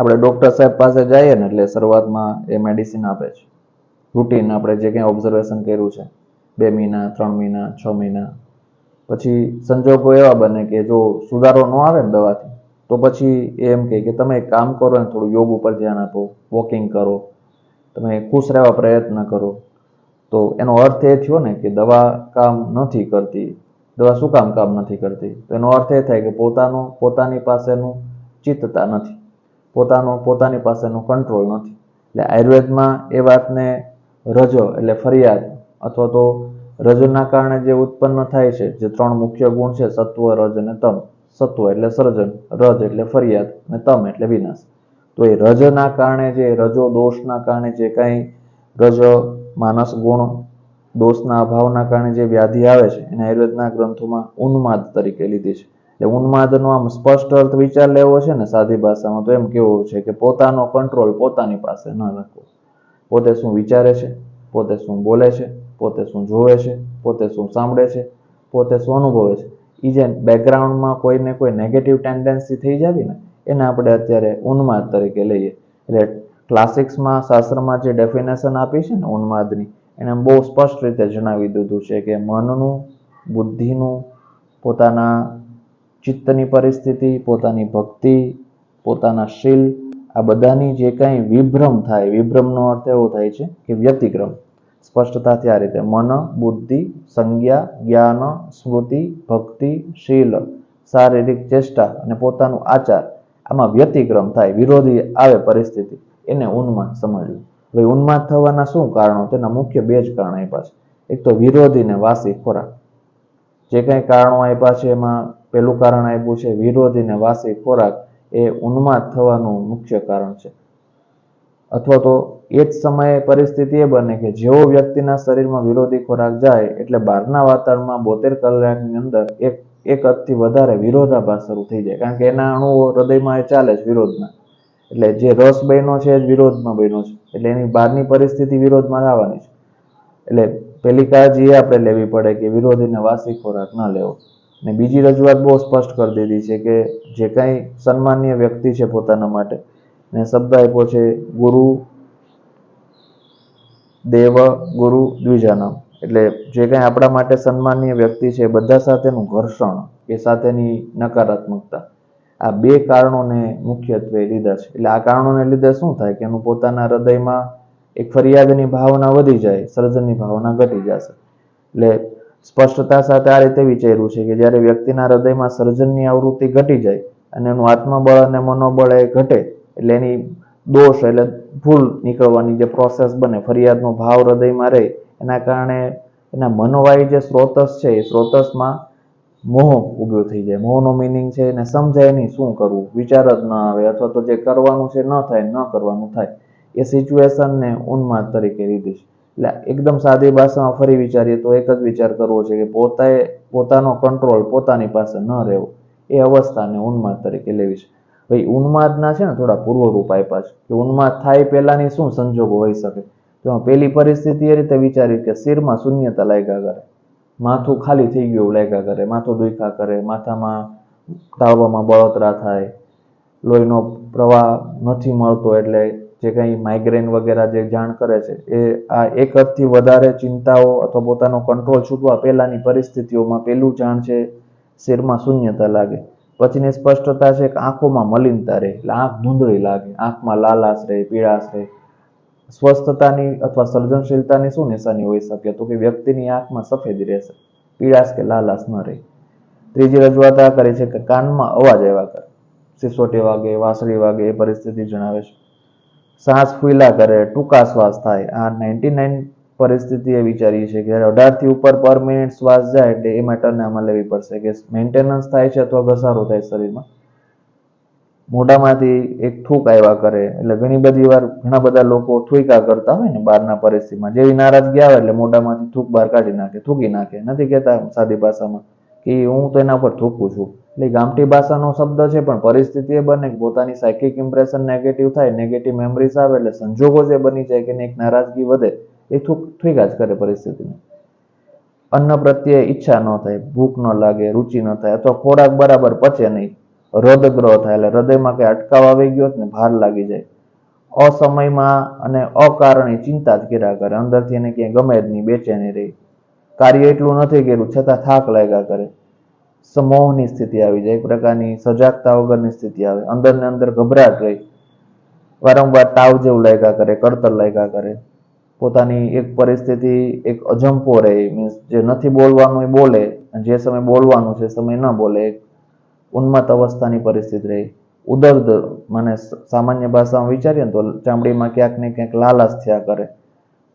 આપણે ડૉક્ટર સાહેબ પાસે જઈએ ને એટલે શરૂઆતમાં એ મેડિસિન આપે છે. રૂટીન આપણે જે કંઈ ઓબ્ઝર્વેશન કર્યું છે, બે મહિના, ત્રણ મહિના, છ મહિના, પછી સંજોગો એવા બને કે જો સુધારો ન આવે ને દવાથી, તો પછી એમ કહે કે તમે એક કામ કરો ને થોડું યોગ ઉપર ધ્યાન આપો વોકિંગ કરો, તમે ખુશ રહેવા પ્રયત્ન કરો. તો એનો અર્થ એ થયો ને કે દવા કામ નથી કરતી, દવા શું કામ કામ નથી કરતી? તો એનો અર્થ એ થાય કે પોતાનો, પોતાની પાસેનું ચિત્તતા નથી. પોતાનો, પોતાની પાસેનું કંટ્રોલ નથી. એટલે આયુર્વેદમાં એ વાતને રજો એટલે ફરિયાદ અથવા તો રજના કારણે જે ઉત્પન્ન થાય છે, જે ત્રણ મુખ્ય ગુણ છે, સત્વ, રજ અને તમ. સત્વ એટલે સર્જન, રજ એટલે ફરિયાદ અને તમ એટલે વિનાશ. તો એ રજના કારણે જે, રજો દોષના કારણે જે કાંઈ રજ, માનસ ગુણ દોષના અભાવના કારણે જે વ્યાધિ આવે છે, એને આયુર્વેદના ગ્રંથોમાં ઉન્માદ તરીકે લીધી છે. એટલે ઉન્માદનો આમ સ્પષ્ટ અર્થ વિચાર લેવો છે ને સાદી ભાષામાં તો એમ કેવું છે કે પોતાનો કંટ્રોલ પોતાની પાસે ન રાખવો. પોતે શું વિચારે છે? પોતે શું બોલે છે? પોતે શું જોવે છે? પોતે શું સાંભળે છે? પોતે શું અનુભવે છે? એ જે બેકગ્રાઉન્ડમાં કોઈને કોઈ નેગેટિવ ટેન્ડન્સી થઈ જાવી ને, એને આપણે અત્યારે ઉન્માદ તરીકે લઈએ. એટલે ક્લાસિક્સમાં શાસ્ત્રમાં જે ડેફિનેશન આપી છે ને ઉન્માદની, એને બહુ સ્પષ્ટ રીતે જણાવી દીધું છે કે મનનું, બુદ્ધિનું, પોતાના ચિત્તની પરિસ્થિતિ, પોતાની ભક્તિ, પોતાના શીલ, આ બધાની જે કાંઈ વિભ્રમ થાય, વિભ્રમનો અર્થ એવો થાય છે કે વ્યતિક્રમ. સ્પષ્ટતાથી આ રીતે. મન, બુદ્ધિ, સંજ્ઞા, જ્ઞાન, સ્મૃતિ, ભક્તિ, શીલ, શારીરિક ચેષ્ટા અને પોતાનું આચાર, આમાં વ્યતિક્રમ થાય, વિરોધી આવે પરિસ્થિતિ, એને ઉન્માદ સમજવું. હવે ઉન્માદ થવાના શું કારણો? તેના મુખ્ય બે જ કારણો આપ્યા છે. એક તો વિરોધી ને વાસી ખોરાક. જે કંઈ કારણો આપ્યા છે એમાં પેલું કારણ આપ્યું છે, વિરોધી ને વાસી ખોરાક એ ઉન્માદ થવાનું મુખ્ય કારણ છે. અથવા તો એ જ સમયે પરિસ્થિતિ એ બને કે જેવો વ્યક્તિના શરીરમાં વિરોધી ખોરાક જાય એટલે બહારના વાતાવરણમાં બોતેર કલાકની અંદર એક એક હદથી વધારે વિરોધાભાસ શરૂ થઈ જાય. કારણ કે એના અણુઓ હૃદયમાં એ ચાલે છે વિરોધના. એટલે જે રસ બન્યો છે એ જ વિરોધમાં બન્યો છે. એટલે એની બહારની પરિસ્થિતિ વિરોધમાં આવવાની છે. એટલે પેલી કાળજી એ આપણે લેવી પડે કે વિરોધીને વાસી ખોરાક ન લેવો. ને બીજી રજૂઆત બહુ સ્પષ્ટ કરી દીધી છે કે જે કાંઈ સન્માનીય વ્યક્તિ છે પોતાના માટે, ને શબ્દ આપ્યો છે ગુરુ દેવ ગુરુ દ્વિજાનમ. એટલે જે કાંઈ આપણા માટે સન્માનીય વ્યક્તિ છે બધા સાથેનું ઘર્ષણ, એ સાથેની નકારાત્મકતા, આ બે કારણોને મુખ્યત્વે લીધા છે. એટલે આ કારણોને લીધે શું થાય કે એનું પોતાના હૃદયમાં એક ફરિયાદની ભાવના વધી જાય, સર્જનની ભાવના ઘટી જશે. એટલે સ્પષ્ટતા સાથે આ રીતે વિચાર્યું છે કે જ્યારે વ્યક્તિના હૃદયમાં સર્જનની આવૃત્તિ ઘટી જાય અને એનું આત્મબળ અને મનોબળ એ ઘટે, એટલે એની દોષ એટલે ભૂલ નીકળવાની જે પ્રોસેસ બને, ફરિયાદનો ભાવ હૃદયમાં રહે, એના કારણે એના મનોવાય જે સ્ત્રોતસ છે, એ સ્રોતસમાં મોહ ઊભો થઈ જાય. મોહનો મિનિંગ છે એને સમજાય નહીં શું કરવું, વિચાર જ ન આવે અથવા તો જે કરવાનું છે ન થાય, ન કરવાનું થાય. એ સિચ્યુએશનને ઉન્માદ તરીકે લીધી છે. એટલે એકદમ સાદી ભાષામાં ફરી વિચારીએ તો એક જ વિચાર કરવો છે કે પોતાએ, પોતાનો કંટ્રોલ પોતાની પાસે ન રહેવો. એ અવસ્થાને ઉન્માદ તરીકે લેવી છે. ભાઈ ઉન્માદના છે ને, થોડા પૂર્વરૂપ આપ્યા છે. કે ઉન્માદ થાય પહેલાંની શું સંજોગો હોઈ શકે? તેમાં પેલી પરિસ્થિતિ એ રીતે વિચારી કે શિરમાં શૂન્યતા લાગ્યા કરે. માથું ખાલી થઈ ગયું લાગ્યા કરે. માથું દુખા કરે. માથામાં તાળવામાં બળતરા થાય. લોહીનો પ્રવાહ નથી મળતો એટલે જે કંઈ માઇગ્રેન વગેરે જે જાણ કરે છે, એ આ એક હદથી વધારે ચિંતાઓ અથવા પોતાનો કંટ્રોલ છૂટવા પહેલાંની પરિસ્થિતિઓમાં પેલું જાણ છે શરીરમાં શૂન્યતા લાગે. પછીની સ્પષ્ટતા છે કે આંખોમાં મલિનતા રહે, એટલે આંખ ધૂંધળી લાગે, આંખમાં લાલાશ રહે પીળાશ રહે. સ્વસ્થતાની અથવા સર્જનશીલતાની શું નિશાની હોઈ શકે? તો કે વ્યક્તિની આંખમાં સફેદી રહેશે પીળાશ કે લાલાશ ન રહે. ત્રીજી રજૂઆત આ કરે છે કે કાનમાં અવાજ આવ્યા કરે. સિસોટી વાગે વાંસળી વાગે, એ પરિસ્થિતિ જણાવે છે. શ્વાસ ફૂલા કરે, ટૂંકા શ્વાસ થાય. આ નાઇન્ટી નાઇન પરિસ્થિતિ એ વિચારી છે કે અઢારથી ઉપર પર મિનિટ શ્વાસ જાય એટલે એ મેટરને આમાં લેવી પડશે કે મેન્ટેનન્સ થાય છે અથવા ઘસારો થાય શરીરમાં. મોઢામાંથી એક થૂક આવ્યા કરે, એટલે ઘણી બધી વાર ઘણા બધા લોકો થૂકા કરતા હોય ને બહારના પરિસ્થિતિમાં. જેવી નારાજગી આવે એટલે મોઢામાંથી થૂક બહાર કાઢી નાખે, થૂકી નાખે. નથી કહેતા સાદી ભાષામાં. કે હું તો એના ઉપર થૂકું છું. એટલે ગામઠી ભાષાનો શબ્દ છે, પણ પરિસ્થિતિ એ બને પોતાની સાયકિક ઇમ્પ્રેશન નેગેટિવ થાય નેગેટિવ મેમરીઝ આવે એટલે સંજોગો જે બની જાય કે એક નારાજગી વધે, એ થૂક થૂકા જ કરે પરિસ્થિતિને. અન્ન પ્રત્યે ઈચ્છા ન થાય, ભૂખ ન લાગે, રુચિ ન થાય અથવા ખોરાક બરાબર પચે નહીં. હૃદગ્રહ થાય એટલે હૃદયમાં કંઈ અટકાવ આવી ગયો ને ભાર લાગી જાય. અસમયમાં અને અકારણી ચિંતા જ કર્યા કરે, અંદરથી એને ક્યાંય ગમે જ નહીં, બેચેની રહી. કાર્ય એટલું નથી કર્યું, છતાં થાક લાગ્યા કરે. સમોહની સ્થિતિ આવી જાય, એક પ્રકારની સજાગતા વગરની સ્થિતિ આવે. અંદર ને અંદર ગભરાટ રહી. વારંવાર તાવ જેવું લાગ્યા કરે, કડતર લાગ્યા કરે. પોતાની એક પરિસ્થિતિ એક અજંપો રહે મીન્સ જે નથી બોલવાનું એ બોલે જે સમય બોલવાનું છે સમય ન બોલે, એક ઉન્મત અવસ્થાની પરિસ્થિતિ રહી. ઉદર્દ, મને સામાન્ય ભાષામાં વિચારીએ ને તો ચામડીમાં ક્યાંક ને ક્યાંક લાલાશ થયા કરે.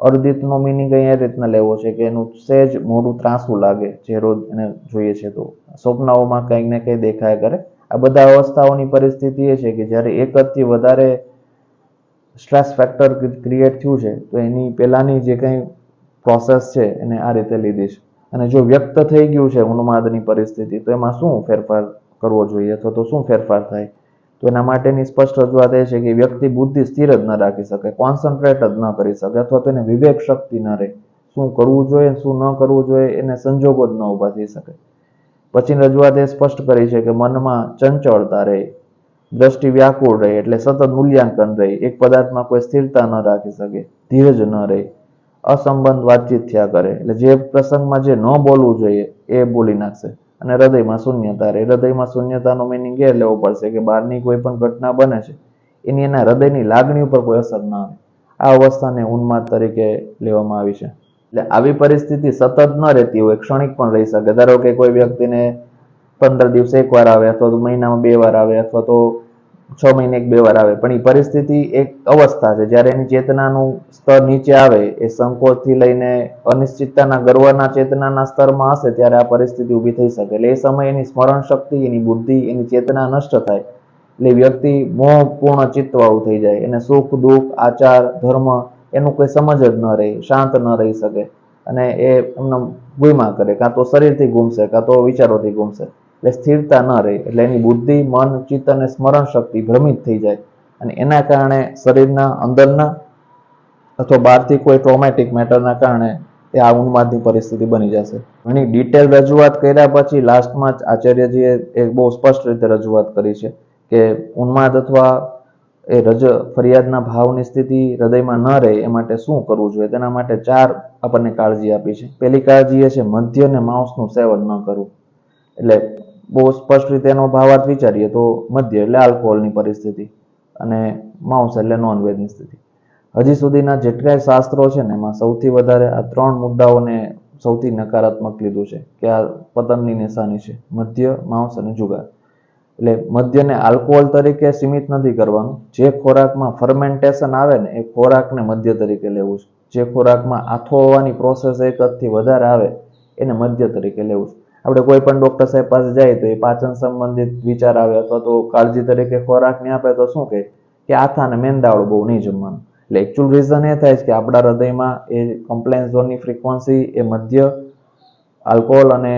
અર્ધિતનો મિનિંગ એ રીતના લેવો છે કે એનું સહેજ મોઢું ત્રાસું લાગે જે રોજ એને જોઈએ છે તો. સ્વપ્નાઓમાં કંઈક ને કંઈ દેખાય કરે. આ બધા અવસ્થાઓની પરિસ્થિતિ એ છે કે જ્યારે એક હદથી વધારે સ્ટ્રેસ ફેક્ટર ક્રિએટ થયું છે, તો એની પહેલાંની જે કંઈ પ્રોસેસ છે એને આ રીતે લીધી છે. અને જો વ્યક્ત થઈ ગયું છે ઉન્માદની પરિસ્થિતિ, તો એમાં શું ફેરફાર કરવો જોઈએ અથવા તો શું ફેરફાર થાય? તો એના માટેની સ્પષ્ટ રજૂઆત એ છે કે વ્યક્તિ બુદ્ધિ સ્થિર જ ન રાખી શકે કોન્સન્ટ્રેટ જ ન કરી શકે અથવા તો એને વિવેક શક્તિ ન રહે. શું કરવું જોઈએ, શું ન કરવું જોઈએ, એને સંજોગો જ ન ઊભા થઈ શકે. પછીની રજૂઆત એ સ્પષ્ટ કરી છે કે મનમાં ચંચળતા રહે, દ્રષ્ટિ વ્યાકુળ રહે એટલે સતત મૂલ્યાંકન રહે, એક પદાર્થમાં કોઈ સ્થિરતા ન રાખી શકે, ધીરજ ન રહે, અસંબંધ વાતચીત થયા કરે. એટલે જે પ્રસંગમાં જે ન બોલવું જોઈએ એ બોલી નાખશે. અને હૃદયમાં શૂન્યતા રહે. હૃદયમાં શૂન્યતાનો મિનિંગ એ લેવો પડશે કે બહારની કોઈ પણ ઘટના બને છે, એની એના હૃદયની લાગણી ઉપર કોઈ અસર ના આવે. આ અવસ્થાને ઉન્માદ તરીકે લેવામાં આવી છે. એટલે આવી પરિસ્થિતિ સતત ન રહેતી હોય, ક્ષણિક પણ રહી શકે. ધારો કે કોઈ વ્યક્તિને પંદર દિવસે એક વાર આવે અથવા તો મહિનામાં બે વાર આવે અથવા તો છ મહિને એક બે વાર આવે. પણ એ પરિસ્થિતિ એક અવસ્થા છે. જ્યારે એની ચેતનાનું સ્તર નીચે આવે, એ સંકોચથી લઈને અનિશ્ચિતતાના ગર્વના ચેતનાના સ્તરમાં હશે ત્યારે આ પરિસ્થિતિ ઊભી થઈ શકે. એટલે એ સમયે એની સ્મરણ શક્તિ, એની બુદ્ધિ, એની ચેતના નષ્ટ થાય. એટલે વ્યક્તિ મોહપૂર્ણ ચિત્તવાળું થઈ જાય. એને સુખ, દુઃખ, આચાર, ધર્મ એનું કોઈ સમજ જ ન રહે, શાંત ન રહી શકે. અને એ એમને ગુમા કરે. કાં તો શરીરથી ગુમશે, કાં તો વિચારોથી ગુમશે. એટલે સ્થિરતા ન રહે એટલે એની બુદ્ધિ, મન, ચિત્ત અને સ્મરણ શક્તિ ભ્રમિત થઈ જાય. અને એના કારણે શરીરના અંદરના અથવા બહારથી કોઈ ટ્રોમેટિક મેટરના કારણે એ આ ઉન્માદની પરિસ્થિતિ બની જશે. ઘણી ડિટેલ રજૂઆત કર્યા પછી લાસ્ટમાં જ આચાર્યજીએ એક બહુ સ્પષ્ટ રીતે રજૂઆત કરી છે કે ઉન્માદ અથવા એ રજ, ફરિયાદના ભાવની સ્થિતિ હૃદયમાં ન રહે એ માટે શું કરવું જોઈએ? તેના માટે ચાર આપણને કાળજી આપી છે. પહેલી કાળજી એ છે મધ્ય અને માંસનું સેવન ન કરવું. એટલે બહુ સ્પષ્ટ રીતે એનો ભાવાર્થ વિચારીએ તો મધ્ય એટલે આલ્કોહોલની પરિસ્થિતિ અને માંસ એટલે નોનવેજની સ્થિતિ. હજી સુધીના જેટલા શાસ્ત્રો છે ને એમાં સૌથી વધારે આ ત્રણ મુદ્દાઓને સૌથી નકારાત્મક લીધું છે કે આ પતનની નિશાની છે, મધ્ય, માંસ અને જુગાર. એટલે મધ્યને આલ્કોહોલ તરીકે સીમિત નથી કરવાનું. જે ખોરાકમાં ફર્મેન્ટેશન આવે ને એ ખોરાકને મધ્ય તરીકે લેવું છે. જે ખોરાકમાં આથો હોવાની પ્રોસેસ એક હદથી વધારે આવે, એને મધ્ય તરીકે લેવું છે. આપણે કોઈ પણ ડોક્ટર સાહેબ પાસે જાય તો એ પાચન સંબંધિત વિચાર આવે અથવા તો કાળજી તરીકે ખોરાકને આપે તો શું કહે? કે આથા અને મેંદાવાળું બહુ નહીં જમવાનું. એટલે એકચ્યુઅલ રીઝન એ થાય છે કે આપણા હૃદયમાં એ કમ્પ્લેન ઝોનની ફ્રિકવન્સી એ મધ્ય આલ્કોહોલ અને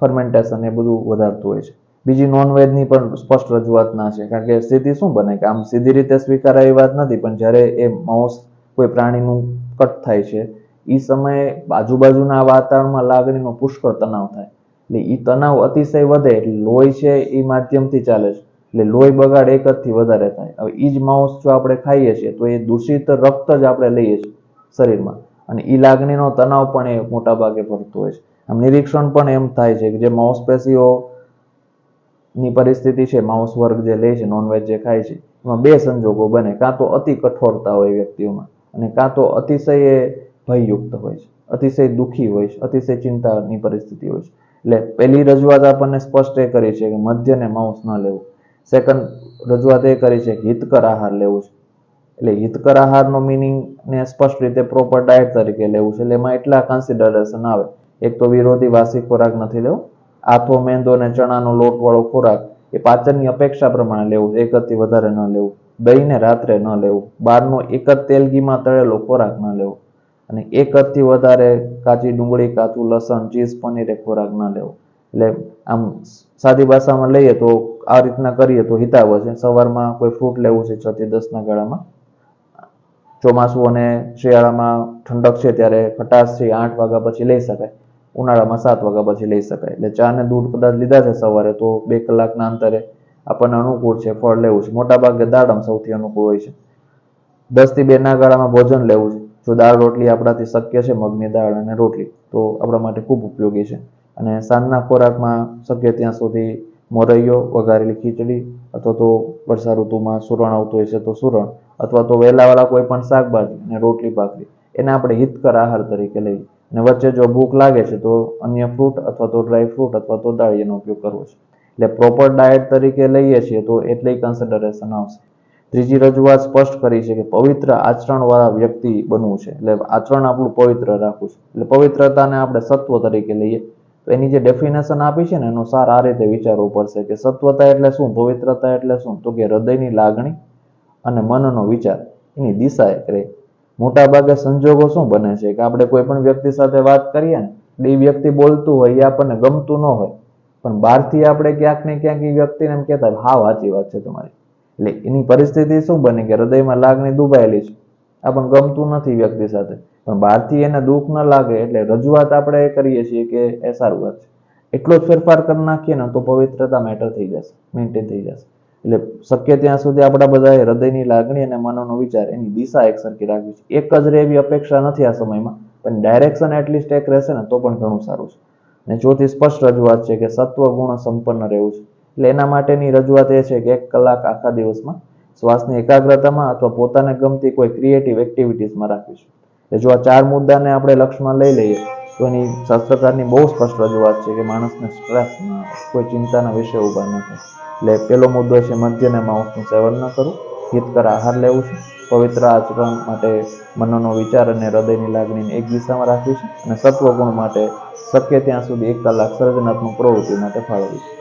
ફર્મેન્ટેશન એ બધું વધારતું હોય છે. બીજી નોનવેજની પણ સ્પષ્ટ રજૂઆત ના છે. કારણ કે સ્થિતિ શું બને? કે આમ સીધી રીતે સ્વીકારાય વાત નથી, પણ જ્યારે એ માઉસ કોઈ પ્રાણીનું કટ થાય છે એ સમયે આજુબાજુના વાતાવરણમાં લાગણીનો પુષ્કળ તણાવ થાય. એટલે એ તણાવ અતિશય વધે એટલે લોહી છે એ માધ્યમથી ચાલે છે. એટલે લોહી બગાડ એક થી વધારે થાય. હવે એ જ માઉસ જો આપણે ખાઈએ છીએ તો એ દૂષિત રક્ત જ આપણે લઈએ છીએ શરીરમાં. અને એ લાગણીનો તણાવ પણ એ મોટા ભાગે પડતો હોય છે. આમ નિરીક્ષણ પણ એમ થાય છે કે જે માંસપેશીઓ ની પરિસ્થિતિ છે, માંસ વર્ગ જે લે છે નોનવેજ જે ખાય છે, એમાં બે સંજોગો બને. કાં તો અતિ કઠોરતા હોય વ્યક્તિઓમાં અને કાં તો અતિશય ભયયુક્ત હોય છે, અતિશય દુઃખી હોય છે, અતિશય ચિંતાની પરિસ્થિતિ હોય છે. એટલે પહેલી રજૂઆત આપણને સ્પષ્ટ એ કરી છે કે મધ્ય ને માંસ ન લેવું. સેકન્ડ રજૂઆત એ કરી છે કે હિતકર આહાર લેવું છે. એટલે હિતકર આહારનો મિનિંગ ને સ્પષ્ટ રીતે પ્રોપર ડાયટ તરીકે લેવું છે. એટલે એમાં એટલા કન્સિડરેશન આવે. એક તો વિરોધી વાસી ખોરાક નથી લેવો. આથો, મેંદો અને ચણાનો લોટ વાળો ખોરાક એ પાચનની અપેક્ષા પ્રમાણે લેવું એક એકથી વધારે ન લેવું. દહીંને રાત્રે ન લેવું. બહારનો એક જ તેલગીમાં તળેલો ખોરાક ન લેવો. અને એક થી વધારે કાચી ડુંગળી કાચું લસણ, ચીઝ, પનીર એ ખોરાક ન લેવો. એટલે આમ સાદી ભાષામાં લઈએ તો આ રીતના કરીએ તો હિતાવ છે સવારમાં કોઈ ફ્રૂટ લેવું છે છ થી દસ ગાળામાં, ચોમાસું અને શિયાળામાં ઠંડક છે ત્યારે ખટાશ છે આઠ વાગ્યા પછી લઈ શકાય. ઉનાળામાં સાત વાગ્યા પછી લઈ શકાય. એટલે ચા ને દૂધ કદાચ લીધા છે સવારે તો બે કલાકના અંતરે આપણને અનુકૂળ છે ફળ લેવું છે. મોટાભાગે દાડમ સૌથી અનુકૂળ હોય છે. દસથી બે ગાળામાં ભોજન લેવું છે. જો દાળ રોટલી આપણાથી શક્ય છે, મગની દાળ અને રોટલી, તો આપણા માટે ખૂબ ઉપયોગી છે. અને સાંજના ખોરાકમાં શક્ય ત્યાં સુધી મોરૈયો, વઘારેલી ખીચડી અથવા તો વર્ષા ઋતુમાં સુરણ આવતું હોય છે, તો સુરણ અથવા તો વેલાવાળા કોઈ પણ શાકભાજી અને રોટલી ભાખરી, એને આપણે હિતકર આહાર તરીકે લઈએ. અને વચ્ચે જો ભૂખ લાગે છે, તો અન્ય ફ્રૂટ અથવા તો ડ્રાય ફ્રૂટ અથવા તો દાળીયાનો ઉપયોગ કરવો છે. એટલે પ્રોપર ડાયટ તરીકે લઈએ છીએ, તો એટલી કન્સિડરેશન આવશે. ત્રીજી રજૂઆત સ્પષ્ટ કરી છે કે પવિત્ર આચરણવાળા વ્યક્તિ બનવું છે. એટલે આચરણ આપણું પવિત્ર રાખવું છે. એટલે પવિત્રતાને આપણે સત્વ તરીકે લઈએ. તો એની જે ડેફિનેશન આપી છે ને, એનો સાર આ રીતે વિચારવું પડશે કે સત્વતા એટલે શું, પવિત્રતા એટલે શું? તો કે હૃદયની લાગણી અને મનનો વિચાર. એની દિશા એક રહે. મોટાભાગે સંજોગો શું બને છે? કે આપણે કોઈ પણ વ્યક્તિ સાથે વાત કરીએ ને એટલે એ વ્યક્તિ બોલતું હોય, એ આપણને ગમતું ન હોય. પણ બહારથી આપણે ક્યાંક ને ક્યાંક એ વ્યક્તિને એમ કહેતા હા સાચી વાત છે તમારી. એટલે એની પરિસ્થિતિ શું બની કે હૃદયમાં લાગણી દુભાયેલી છે? આપણને ગમતું નથી વ્યક્તિ સાથે. પણ બહારથી એને દુઃખ ન લાગે એટલે રજૂઆત આપણે કરીએ છીએ કે એ સારું વાત એટલો જ ફેરફાર કરી નાખીએ ને તો પવિત્રતા મેટર થઈ જશે મેન્ટેન થઈ જશે. એટલે શક્ય ત્યાં સુધી આપણા બધા હૃદયની લાગણી અને મનોનો વિચાર એની દિશા એક સરખી રાખવી છે. એક જ રહે એવી અપેક્ષા નથી આ સમયમાં, પણ ડાયરેક્શન એટલીસ્ટ એક રહેશે ને તો પણ ઘણું સારું છે. અને ચોથી સ્પષ્ટ રજૂઆત છે કે સત્વ ગુણ સંપન્ન રહેવું છે. એટલે એના માટેની રજૂઆત એ છે કે એક કલાક આખા દિવસમાં શ્વાસની એકાગ્રતામાં અથવા પોતાને ગમતી કોઈ ક્રિએટિવ એક્ટિવિટીઝમાં રાખીશું. એટલે જો આ ચાર મુદ્દાને આપણે લક્ષ્યમાં લઈ લઈએ, તો એની શાસ્ત્રકારની બહુ સ્પષ્ટ રજૂઆત છે કે માણસને સ્ટ્રેસ કોઈ ચિંતાના વિષય ઊભા ન થાય. એટલે પેલો મુદ્દો છે મધ્યને માંસનું સેવન ન કરવું. હિતકર આહાર લેવું છે. પવિત્ર આચરણ માટે મનનો વિચાર અને હૃદયની લાગણીને એક દિશામાં રાખવી છે અને સત્વગુણ માટે શક્ય ત્યાં સુધી એક કલાક સર્જનાત્મક પ્રવૃત્તિ માટે ફાળવી છે.